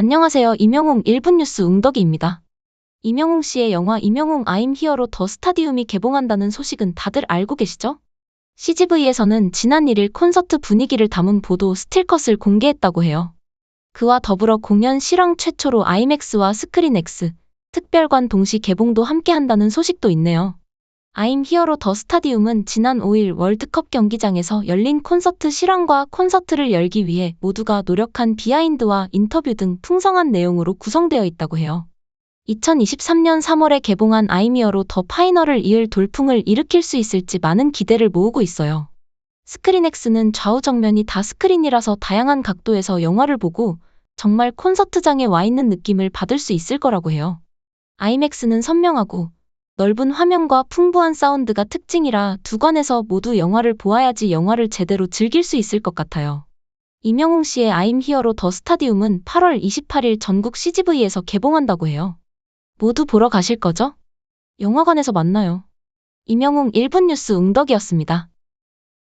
안녕하세요. 이명웅 1분 뉴스 웅덕이입니다. 이명웅 씨의 영화 이명웅 아임 히어로 더 스타디움이 개봉한다는 소식은 다들 알고 계시죠? CGV에서는 지난 1일 콘서트 분위기를 담은 보도 스틸컷을 공개했다고 해요. 그와 더불어 공연 실황 최초로 아이맥스와 스크린X, 특별관 동시 개봉도 함께 한다는 소식도 있네요. 아임 히어로 더 스타디움은 지난 5일 월드컵 경기장에서 열린 콘서트 실황과 콘서트를 열기 위해 모두가 노력한 비하인드와 인터뷰 등 풍성한 내용으로 구성되어 있다고 해요. 2023년 3월에 개봉한 아이미어로 더 파이널을 이을 돌풍을 일으킬 수 있을지 많은 기대를 모으고 있어요. 스크린X는 좌우 정면이 다 스크린이라서 다양한 각도에서 영화를 보고 정말 콘서트장에 와 있는 느낌을 받을 수 있을 거라고 해요. 아이맥스는 선명하고 넓은 화면과 풍부한 사운드가 특징이라 두 관에서 모두 영화를 보아야지 영화를 제대로 즐길 수 있을 것 같아요. 이명웅 씨의 아임 히어로 더 스타디움은 8월 28일 전국 CGV에서 개봉한다고 해요. 모두 보러 가실 거죠? 영화관에서 만나요. 이명웅 1분 뉴스 웅덕이었습니다.